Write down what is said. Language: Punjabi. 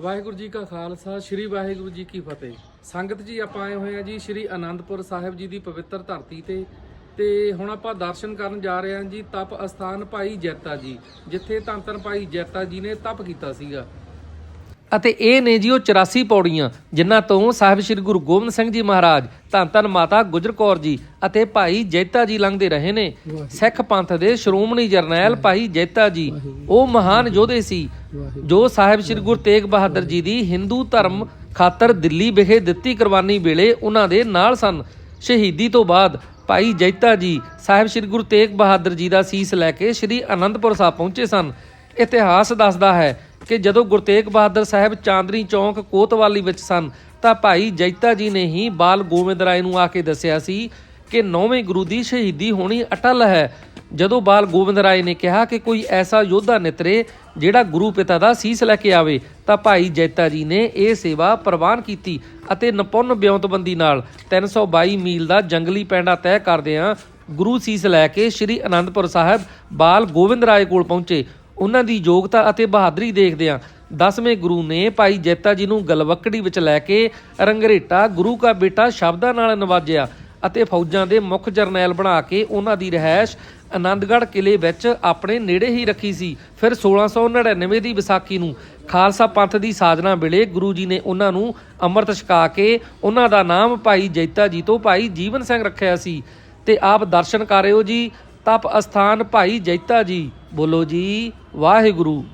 ਵਾਹਿਗੁਰੂ ਜੀ ਕਾ ਖਾਲਸਾ ਸ੍ਰੀ ਵਾਹਿਗੁਰੂ ਜੀ ਕੀ ਫਤਿਹ। ਸੰਗਤ ਜੀ ਆਪਾਂ ਆਏ ਹੋਏ ਆ ਜੀ ਸ੍ਰੀ ਅਨੰਦਪੁਰ ਸਾਹਿਬ ਜੀ ਦੀ ਪਵਿੱਤਰ ਧਰਤੀ ਤੇ। ਤੇ ਹੁਣ ਆਪਾਂ ਦਰਸ਼ਨ ਕਰਨ ਜਾ ਰਹੇ ਹਾਂ ਜੀ ਤਪ ਅਸਥਾਨ ਭਾਈ ਜੈਤਾ ਜੀ ਜਿੱਥੇ ਧੰਨ ਭਾਈ ਜੈਤਾ ਜੀ ਨੇ ਤਪ ਕੀਤਾ ਸੀਗਾ। ਅਤੇ ਇਹ ਨੇ ਜੀ ਉਹ 84 ਪੌੜੀਆਂ ਜਿਨ੍ਹਾਂ ਤੋਂ ਸਾਹਿਬ ਸ੍ਰੀ ਗੁਰੂ ਗੋਬਿੰਦ ਸਿੰਘ ਜੀ ਮਹਾਰਾਜ ਧੰਨ ਧੰਨ ਮਾਤਾ ਗੁਜਰ ਕੌਰ ਜੀ ਅਤੇ ਭਾਈ ਜੈਤਾ ਜੀ ਲੰਘਦੇ ਰਹੇ ਨੇ। ਸਿੱਖ ਪੰਥ ਦੇ ਸ਼੍ਰੋਮਣੀ ਜਰਨੈਲ ਭਾਈ ਜੈਤਾ ਜੀ ਉਹ ਮਹਾਨ ਯੋਧੇ ਸੀ। ਜੋ ਸਾਹਿਬ ਸ੍ਰੀ ਗੁਰੂ ਤੇਗ ਬਹਾਦਰ ਜੀ ਦੀ ਹਿੰਦੂ ਧਰਮ ਖਾਤਰ ਦਿੱਲੀ ਵਿਖੇ ਦਿੱਤੀ ਕੁਰਬਾਨੀ ਵੇਲੇ ਉਹਨਾਂ ਦੇ ਨਾਲ ਸਨ। ਸ਼ਹੀਦੀ ਤੋਂ ਬਾਅਦ ਭਾਈ ਜੈਤਾ ਜੀ, ਸਾਹਿਬ ਸ੍ਰੀ ਗੁਰੂ ਤੇਗ ਬਹਾਦਰ ਜੀ ਦਾ ਸੀਸ ਲੈ ਕੇ ਸ੍ਰੀ ਅਨੰਦਪੁਰ ਸਾਹਿਬ ਪਹੁੰਚੇ ਸਨ। ਇਤਿਹਾਸ ਦੱਸਦਾ ਹੈ ਕਿ ਜਦੋਂ ਗੁਰੂ ਤੇਗ ਬਹਾਦਰ ਸਾਹਿਬ ਚਾਂਦਨੀ ਚੌਂਕ, ਕੋਤਵਾਲੀ ਵਿੱਚ ਸਨ, ਤਾਂ ਭਾਈ ਜੈਤਾ ਜੀ ਨੇ ਹੀ ਬਾਲ ਗੋਬਿੰਦ ਰਾਏ ਨੂੰ ਆ ਕੇ ਦੱਸਿਆ ਸੀ ਕਿ ਨੌਵੇਂ ਗੁਰੂ ਦੀ ਸ਼ਹੀਦੀ ਹੋਣੀ ਅਟਲ ਹੈ। ਜਦੋਂ ਬਾਲ ਗੋਬਿੰਦ ਰਾਏ ਨੇ ਕਿਹਾ ਕਿ ਕੋਈ ਐਸਾ ਯੋਧਾ ਨਿਤਰੇ ਜਿਹੜਾ ਗੁਰੂ ਪਿਤਾ ਦਾ ਸੀਸ ਲੈ ਕੇ ਆਵੇ, ਤਾਂ ਭਾਈ ਜੈਤਾ ਜੀ ਨੇ ਇਹ ਸੇਵਾ ਪ੍ਰਵਾਨ ਕੀਤੀ ਅਤੇ ਨਿਪੁੰਨ ਬਿਉਂਤਬੰਦੀ ਨਾਲ 322 ਮੀਲ ਦਾ ਜੰਗਲੀ ਪੈਂਡਾ ਤੈਅ ਕਰਦਿਆਂ ਗੁਰੂ ਸੀਸ ਲੈ ਕੇ ਸ੍ਰੀ ਅਨੰਦਪੁਰ ਸਾਹਿਬ ਬਾਲ ਗੋਬਿੰਦ ਰਾਏ ਕੋਲ ਪਹੁੰਚੇ। ਉਹਨਾਂ ਦੀ ਯੋਗਤਾ ਅਤੇ ਬਹਾਦਰੀ ਦੇਖਦਿਆਂ ਦਸਵੇਂ ਗੁਰੂ ਨੇ ਭਾਈ ਜੈਤਾ ਜੀ ਨੂੰ ਗਲਵੱਕੜੀ ਵਿੱਚ ਲੈ ਕੇ ਰੰਗਰੇਟਾ ਗੁਰੂ ਕਾ ਬੇਟਾ ਸ਼ਬਦਾਂ ਨਾਲ ਨਵਾਜਿਆ। ਅਤੇ ਫੌਜਾਂ ਦੇ ਮੁੱਖ ਜਰਨੈਲ ਬਣਾ ਕੇ ਉਹਨਾਂ ਦੀ ਰਹਿائش ਆਨੰਦਗੜ੍ਹ ਕਿਲੇ ਵਿੱਚ ਆਪਣੇ ਨੇੜੇ ਹੀ ਰੱਖੀ ਸੀ। ਫਿਰ 1699 ਦੀ ਵਿਸਾਖੀ ਨੂੰ ਖਾਲਸਾ ਪੰਥ ਦੀ ਸਾਜਨਾ ਵੇਲੇ ਗੁਰੂ ਜੀ ਨੇ ਉਹਨਾਂ ਨੂੰ ਅੰਮ੍ਰਿਤ ਛਕਾ ਕੇ ਉਹਨਾਂ ਦਾ ਨਾਮ ਭਾਈ ਜੈਤਾ ਜੀ ਤੋਂ ਭਾਈ ਜੀਵਨ ਸਿੰਘ ਰੱਖਿਆ ਸੀ। ਤੇ ਆਪ ਦਰਸ਼ਨ ਕਰਿਓ ਜੀ, ਤਪ ਅਸਥਾਨ ਭਾਈ ਜੈਤਾ ਜੀ। ਬੋਲੋ ਜੀ, ਵਾਹਿਗੁਰੂ।